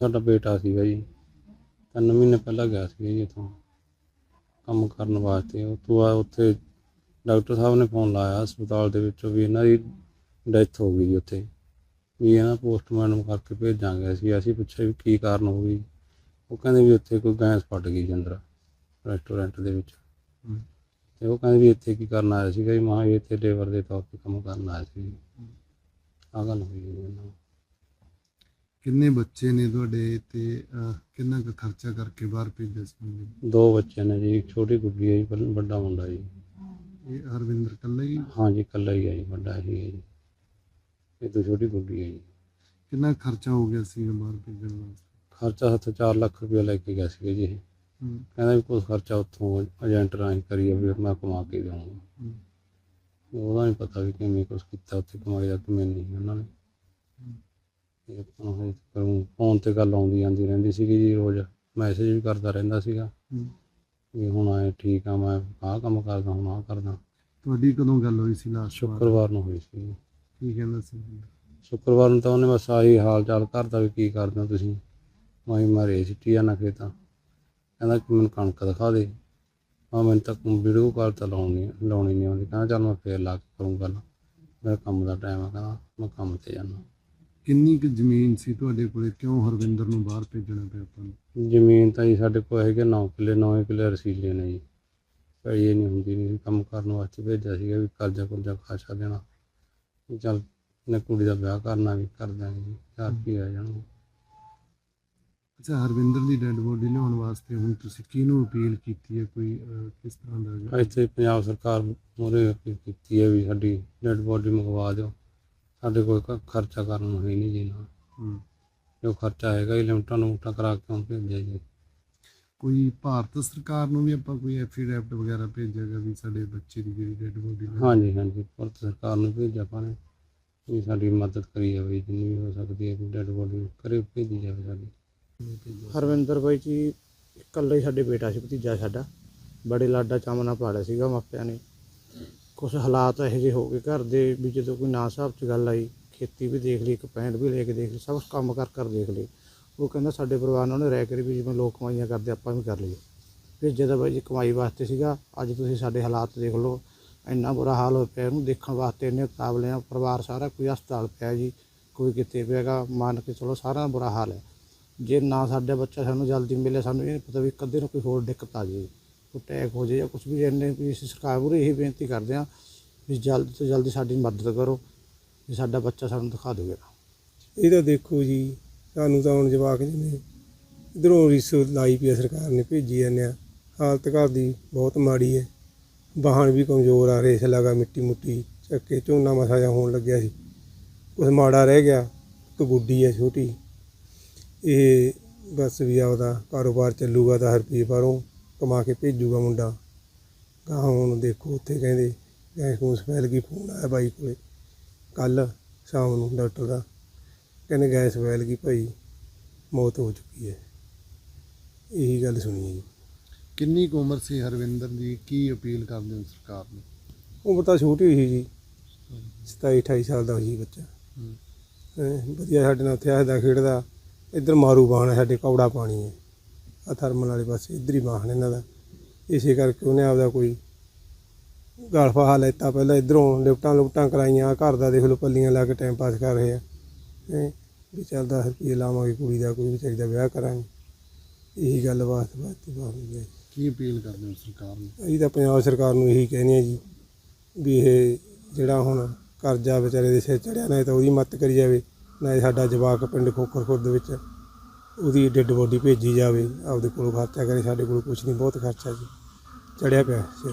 ਸਾਡਾ ਬੇਟਾ ਸੀਗਾ ਜੀ। ਤਿੰਨ ਮਹੀਨੇ ਪਹਿਲਾਂ ਗਿਆ ਸੀਗਾ ਜੀ ਇੱਥੋਂ। ਕੰਮ ਕਰਨ ਵਾਸਤੇ। ਉਹ ਤੋਂ ਬਾਅਦ ਉੱਥੇ ਡਾਕਟਰ ਸਾਹਿਬ ਨੇ ਫੋਨ ਲਾਇਆ ਹਸਪਤਾਲ ਦੇ ਵਿੱਚੋਂ ਵੀ ਇਹਨਾਂ ਦੀ ਡੈਥ ਹੋ ਗਈ ਜੀ ਉੱਥੇ। ਵੀ ਇਹਨਾਂ ਪੋਸਟਮਾਰਟਮ ਕਰਕੇ ਭੇਜਾਂਗੇ ਅਸੀਂ। ਅਸੀਂ ਪੁੱਛਿਆ ਵੀ ਕੀ ਕਾਰਨ ਹੋ ਗਈ। ਉਹ ਕਹਿੰਦੇ ਵੀ ਉੱਥੇ ਕੋਈ ਗੈਸ ਫਟ ਗਈ ਜੀ ਅੰਦਰ ਰੈਸਟੋਰੈਂਟ ਦੇ ਵਿੱਚ। ਤੇ ਉਹ ਕਹਿੰਦੇ ਵੀ ਇੱਥੇ ਕੀ ਕਰਨ ਆਇਆ ਸੀਗਾ ਜੀ। ਮਾਂ ਇੱਥੇ ਲੇਬਰ ਦੇ ਤੌਰ ਤੇ ਕੰਮ ਕਰਨ ਆਇਆ ਸੀ ਆ ਗੱਲ ਹੋਈ ਜੀ ਇਹਨਾਂ ਨਾਲ। ਕਿੰਨੇ ਬੱਚੇ ਨੇ ਤੁਹਾਡੇ ਤੇ ਅਹ, ਕਿੰਨਾ ਕੁ ਖਰਚਾ ਕਰਕੇ ਬਾਹਰ ਭੇਜਿਆ ਸੀ ਦੋ ਬੱਚੇ ਨੇ ਜੀ ਇੱਕ ਛੋਟੀ ਗੁੱਡੀ ਹੈ ਜੀ ਪਰ ਵੱਡਾ ਮੁੰਡਾ ਜੀ। ਇਹ ਹਰਵਿੰਦਰ ਕੱਲਾ ਹੀ ਹਾਂਜੀ ਇਕੱਲਾ ਹੀ ਹੈ ਜੀ ਵੱਡਾ ਹੀ ਹੈ ਜੀ। ਇਹ ਤੋਂ ਛੋਟੀ ਗੁੱਡੀ ਹੈ ਜੀ। ਕਿੰਨਾ ਖਰਚਾ ਹੋ ਗਿਆ ਸੀ ਬਾਹਰ ਭੇਜਣ ਵਾਸਤੇ? ਖਰਚਾ ਹੱਥ 4 ਲੱਖ ਰੁਪਏ ਲੈ ਕੇ ਗਿਆ ਸੀਗਾ ਜੀ ਇਹ। ਕਹਿੰਦਾ ਵੀ ਕੁਛ ਖਰਚਾ ਉੱਥੋਂ ਏਜੰਟ ਰਾਹੀਂ ਕਰੀਏ ਵੀ ਮੈਂ ਕਮਾ ਕੇ ਦੇਵਾਂਗਾ। ਉਹਦਾ ਨਹੀਂ ਪਤਾ ਵੀ ਕਿਵੇਂ ਕੁਛ ਕੀਤਾ ਉੱਥੇ ਕਮਾਈ ਦਾ ਕਿਵੇਂ ਨਹੀਂ ਉਹਨਾਂ ਨੇ। ਆਪਾਂ ਨੂੰ ਕਰੂੰ ਫੋਨ ਤੇ ਗੱਲ ਆਉਂਦੀ ਜਾਂਦੀ ਰਹਿੰਦੀ ਸੀਗੀ ਜੀ ਰੋਜ਼। ਮੈਸੇਜ ਵੀ ਕਰਦਾ ਰਹਿੰਦਾ ਸੀਗਾ। ਵੀ ਹੁਣ ਆਏ ਠੀਕ ਆ ਮੈਂ ਆਹ ਕੰਮ ਕਰਦਾ ਹੁਣ ਆਹ ਕਰਦਾ। ਤੁਹਾਡੀ ਕਦੋਂ ਗੱਲ ਹੋਈ ਸੀ ਲਾਸਟ ਸ਼ੁੱਕਰਵਾਰ ਨੂੰ ਹੋਈ ਸੀ। ਕੀ ਕਹਿੰਦਾ ਸੀ? ਸ਼ੁੱਕਰਵਾਰ ਨੂੰ ਤਾਂ ਉਹਨੇ ਬਸ ਆਹੀ ਹਾਲ ਚਾਲ ਕਰਦਾ ਵੀ ਕੀ ਕਰਦੇ ਹੋ ਤੁਸੀਂ। ਮੈਂ ਮਾਰੇ ਸਿੱਟੀ ਜਾਣਾ ਖੇਤਾਂ। ਕਹਿੰਦਾ ਕਿ ਮੈਨੂੰ ਕਣਕ ਦਿਖਾ ਦੇ। ਆ ਮੈਨੂੰ ਤਾਂ ਵੀਡੀਓ ਕਾਲ ਤਾਂ ਲਾਉਣੀ ਲਾਉਣੀ ਨਹੀਂ ਆਉਂਦੀ। ਕਹਿੰਦਾ ਚੱਲ ਮੈਂ ਫੇਰ ਲਾ ਕੇ ਕਰੂੰ ਗੱਲ। ਮੇਰਾ ਕੰਮ ਦਾ ਟਾਈਮ ਆ ਕਹਿੰਦਾ ਮੈਂ ਕੰਮ ਤੇ ਜਾਣਾ ਕਿੰਨੀ ਕੁ ਜ਼ਮੀਨ ਸੀ ਤੁਹਾਡੇ ਕੋਲੇ? ਕਿਉਂ ਹਰਵਿੰਦਰ ਨੂੰ ਬਾਹਰ ਭੇਜਣਾ ਪਿਆ ਆਪਾਂ ਨੂੰ? ਜ਼ਮੀਨ ਤਾਂ ਜੀ ਸਾਡੇ ਕੋਲ ਹੈਗੇ 9 ਕਿੱਲੇ 9 ਕਿੱਲੇ ਰਸੀਲੇ ਨੇ ਜੀ। ਇਹ ਨਹੀਂ ਹੁੰਦੀ ਨਹੀਂ ਕੰਮ ਕਰਨ ਵਾਸਤੇ ਭੇਜਿਆ ਸੀਗਾ ਵੀ ਕਰਜ਼ਾ ਕੁਰਜ਼ਾ ਖਾਸਾ ਦੇਣਾ। ਵੀ ਚੱਲ ਨੇ ਕੁੜੀ ਦਾ ਵਿਆਹ ਕਰਨਾ ਵੀ ਕਰ ਦਾਂਗੇ ਜੀ ਚਾਰ ਰੁਪਏ ਆ ਜਾਣਗੇ ਅੱਛਾ ਹਰਵਿੰਦਰ ਦੀ ਡੈੱਡ ਬੋਡੀ ਲਿਆਉਣ ਵਾਸਤੇ ਹੁਣ ਤੁਸੀਂ ਕਿਹਨੂੰ ਅਪੀਲ ਕੀਤੀ ਹੈ? ਕੋਈ ਅਹ, ਕਿਸ ਤਰ੍ਹਾਂ ਦਾ? ਇੱਥੇ ਪੰਜਾਬ ਸਰਕਾਰ ਮੂਹਰੇ ਅਪੀਲ ਕੀਤੀ ਹੈ ਵੀ ਸਾਡੀ ਡੈਡ ਬੋਡੀ ਮੰਗਵਾ ਦਿਓ। ਸਾਡੇ ਕੋਲ ਖ- ਖਰਚਾ ਕਰਨ ਨੂੰ ਹੈ ਨਹੀਂ ਜੀ ਨਾ। ਜੋ ਖਰਚਾ ਹੈਗਾ ਹੀ ਲਿਮਟਾਂ ਨੂੰ ਕਰਾ ਕੇ ਹੁਣ ਭੇਜਿਆ ਜੀ। ਕੋਈ ਭਾਰਤ ਸਰਕਾਰ ਨੂੰ ਵੀ ਆਪਾਂ ਕੋਈ ਐਫੀਡੈਵਿਟ ਵਗੈਰਾ ਭੇਜਿਆਗਾ ਵੀ ਸਾਡੇ ਬੱਚੇ ਦੀ ਜਿਹੜੀ ਡੈੱਡ ਬੋਡੀ ਹਾਂਜੀ ਹਾਂਜੀ। ਭਾਰਤ ਸਰਕਾਰ ਨੂੰ ਭੇਜਿਆ ਆਪਾਂ ਨੇ ਵੀ ਸਾਡੀ ਮਦਦ ਕਰੀ ਜਾਵੇ ਜਿੰਨੀ ਵੀ ਹੋ ਸਕਦੀ ਹੈ ਡੈਡ ਬੋਡੀ ਕਰੇ ਭੇਜੀ ਜਾਵੇ ਸਾਡੀ। ਹਰਵਿੰਦਰ ਬਾਈ ਜੀ ਇਕੱਲਾ ਹੀ ਸਾਡੇ ਬੇਟਾ ਸੀ ਭਤੀਜਾ ਸਾਡਾ। ਬੜੇ ਲਾਡਾ ਚਾਮਨਾ ਪਾਲਿਆ ਸੀਗਾ ਮਾਪਿਆਂ ਨੇ। ਕੁਝ ਹਾਲਾਤ ਇਹੋ ਜਿਹੇ ਹੋ ਗਏ ਘਰ ਦੇ ਵੀ ਜਦੋਂ ਕੋਈ ਨਾ ਸਾਹਿਬ 'ਚ ਗੱਲ ਆਈ, ਖੇਤੀ ਵੀ ਦੇਖ ਲਈ, ਇੱਕ ਪੈਂਟ ਵੀ ਲੈ ਕੇ ਦੇਖ ਲਈ, ਸਭ ਕੰਮ ਕਰ ਕਰ ਦੇਖ ਲਈ ਉਹ ਕਹਿੰਦਾ ਸਾਡੇ ਪਰਿਵਾਰ ਨਾਲ ਉਹਨੇ ਰਹਿ ਕੇ ਵੀ ਜਿਵੇਂ ਲੋਕ ਕਮਾਈਆਂ ਕਰਦੇ ਆਪਾਂ ਵੀ ਕਰ ਲਈਏ। ਫਿਰ ਜਦੋਂ ਬਾਈ ਜੀ ਕਮਾਈ ਵਾਸਤੇ ਸੀਗਾ, ਅੱਜ ਤੁਸੀਂ ਸਾਡੇ ਹਾਲਾਤ ਦੇਖ ਲਓ, ਇੰਨਾ ਬੁਰਾ ਹਾਲ ਹੋ ਪਿਆ, ਇਹਨੂੰ ਦੇਖਣ ਵਾਸਤੇ ਇੰਨੇ ਕਾਬਲੇ ਆ, ਪਰਿਵਾਰ ਸਾਰਾ ਕੋਈ ਹਸਪਤਾਲ ਪਿਆ ਜੀ, ਕੋਈ ਕਿਤੇ ਪਿਆਗਾ ਮੰਨ ਕੇ ਚਲੋ ਸਾਰਾ ਬੁਰਾ ਹਾਲ ਹੈ। ਜੇ ਨਾ ਸਾਡਾ ਬੱਚਾ ਸਾਨੂੰ ਜਲਦੀ ਮਿਲੇ, ਸਾਨੂੰ ਇਹ ਨੀ ਪਤਾ ਵੀ ਕਦੇ ਨੂੰ ਕੋਈ ਹੋਰ ਦਿੱਕਤ ਆ ਜਾਏ। ਕੋਈ ਅਟੈਕ ਹੋ ਜਾਏ ਜਾਂ ਕੁਝ ਵੀ ਰਹਿੰਦੇ, ਵੀ ਅਸੀਂ ਸਰਕਾਰ ਮੂਹਰੇ ਇਹੀ ਬੇਨਤੀ ਕਰਦੇ ਹਾਂ ਵੀ ਜਲਦ ਤੋਂ ਜਲਦੀ ਸਾਡੀ ਮਦਦ ਕਰੋ, ਵੀ ਸਾਡਾ ਬੱਚਾ ਸਾਨੂੰ ਦਿਖਾ ਦਿਓ ਇਹ ਤਾਂ ਦੇਖੋ ਜੀ ਸਾਨੂੰ ਤਾਂ ਹੁਣ ਜਵਾਕ ਜਿਵੇਂ ਇਧਰੋਂ ਰਿਸੋ ਲਾਈ ਪਈ ਆ, ਸਰਕਾਰ ਨੇ ਭੇਜੀ ਜਾਂਦੇ ਆ। ਹਾਲਤ ਘਰ ਦੀ ਬਹੁਤ ਮਾੜੀ ਹੈ। ਵਾਹਣ ਵੀ ਕਮਜ਼ੋਰ ਆ, ਰੇਸ ਲਗਾ, ਮਿੱਟੀ ਮੁੱਟੀ, ਚੱਕੇ ਝੋਨਾ ਮਸਾ ਜਿਹਾ ਹੋਣ ਲੱਗਿਆ ਸੀ। ਕੁਛ ਮਾੜਾ ਰਹਿ ਗਿਆ, ਇੱਕ ਗੁੱਡੀ ਹੈ ਛੋਟੀ। ਇਹ ਬਸ ਵੀ ਆਪਦਾ ਕਾਰੋਬਾਰ ਚੱਲੂਗਾ ਤਾਂ ਹਰ ਰੁਪਈਏ ਬਾਹਰੋਂ। ਕਮਾ ਕੇ ਭੇਜੂਗਾ ਮੁੰਡਾ। ਗਾਹਾਂ ਹੁਣ ਦੇਖੋ ਉੱਥੇ ਕਹਿੰਦੇ ਗੈਸ ਗੂਸ ਫੈਲ ਗਈ ਫੋਨ ਆਇਆ ਬਾਈ ਕੋਲੇ। ਕੱਲ ਸ਼ਾਮ ਨੂੰ ਡਾਕਟਰ ਦਾ। ਕਹਿੰਦੇ ਗੈਸ ਫੈਲ ਗਈ ਭਾਈ ਮੌਤ ਹੋ ਚੁੱਕੀ ਹੈ। ਇਹੀ ਗੱਲ ਸੁਣੀ ਹੈ ਜੀ। ਕਿੰਨੀ ਕੁ ਉਮਰ ਸੀ ਹਰਵਿੰਦਰ ਦੀ? ਕੀ ਅਪੀਲ ਕਰਦੇ ਹੋ ਸਰਕਾਰ ਨੂੰ? ਉਮਰ ਤਾਂ ਛੋਟੀ ਸੀ ਜੀ। 27 28 ਸਾਲ ਦਾ ਸੀ ਬੱਚਾ। ਹੈਂ, ਵਧੀਆ ਸਾਡੇ ਨਾਲ ਉੱਥੇ ਹੱਸਦਾ ਖੇਡਦਾ। ਇੱਧਰ ਮਾਰੂ ਬਾਣ ਹੈ ਸਾਡੇ ਕੌੜਾ ਪਾਣੀ ਹੈ। ਆ ਥਰਮਲ ਵਾਲੇ ਪਾਸੇ ਇੱਧਰ ਹੀ ਬਾਣ ਇਹਨਾਂ ਦਾ। ਇਸੇ ਕਰਕੇ ਉਹਨੇ ਆਪਦਾ ਕੋਈ ਗਲਫਾ ਲੈਤਾ। ਪਹਿਲਾਂ ਇੱਧਰੋਂ ਲਿਫਟਾਂ ਲੁਫਟਾਂ ਕਰਾਈਆਂ ਘਰ ਦਾ ਦੇਖ ਲਓ ਪੱਲੀਆਂ ਲਾ ਕੇ ਟਾਈਮ ਪਾਸ ਕਰ ਰਹੇ ਆ। ਵੀ ਚੱਲ 10 ਰੁਪਏ ਲਾਵਾਂਗੇ ਕੁੜੀ ਦਾ ਕੋਈ ਵਿਚਾਰੀ ਦਾ ਵਿਆਹ ਕਰਾਂਗੇ। ਇਹੀ ਗੱਲ ਬਾਤ ਬਾਤ ਬਾਤ ਹੈ। ਕੀ ਅਪੀਲ ਕਰਦੇ ਹੋ ਸਰਕਾਰ ਨੂੰ? ਅਸੀਂ ਤਾਂ ਪੰਜਾਬ ਸਰਕਾਰ ਨੂੰ ਇਹੀ ਕਹਿੰਦੇ ਆ ਜੀ ਵੀ ਇਹ ਜਿਹੜਾ ਹੁਣ ਕਰਜ਼ਾ ਵਿਚਾਰੇ ਦੇ ਸਿਰ ਚੜਿਆ ਨਾ ਤਾਂ ਉਹਦੀ ਮਦਦ ਕਰੀ ਜਾਵੇ ਨਾ ਸਾਡਾ ਜਵਾਕ ਪਿੰਡ ਖੋਖਰ ਖੁਰਦ ਵਿੱਚ ਉਹਦੀ ਡੈੱਡ ਬੋਡੀ ਭੇਜੀ ਜਾਵੇ, ਆਪਦੇ ਕੋਲੋਂ ਖਰਚਾ ਕਰੇ, ਸਾਡੇ ਕੋਲ ਕੁਝ ਨਹੀਂ, ਬਹੁਤ ਖਰਚਾ ਜੀ, ਚੜਿਆ ਪਿਆ ਸਿਰ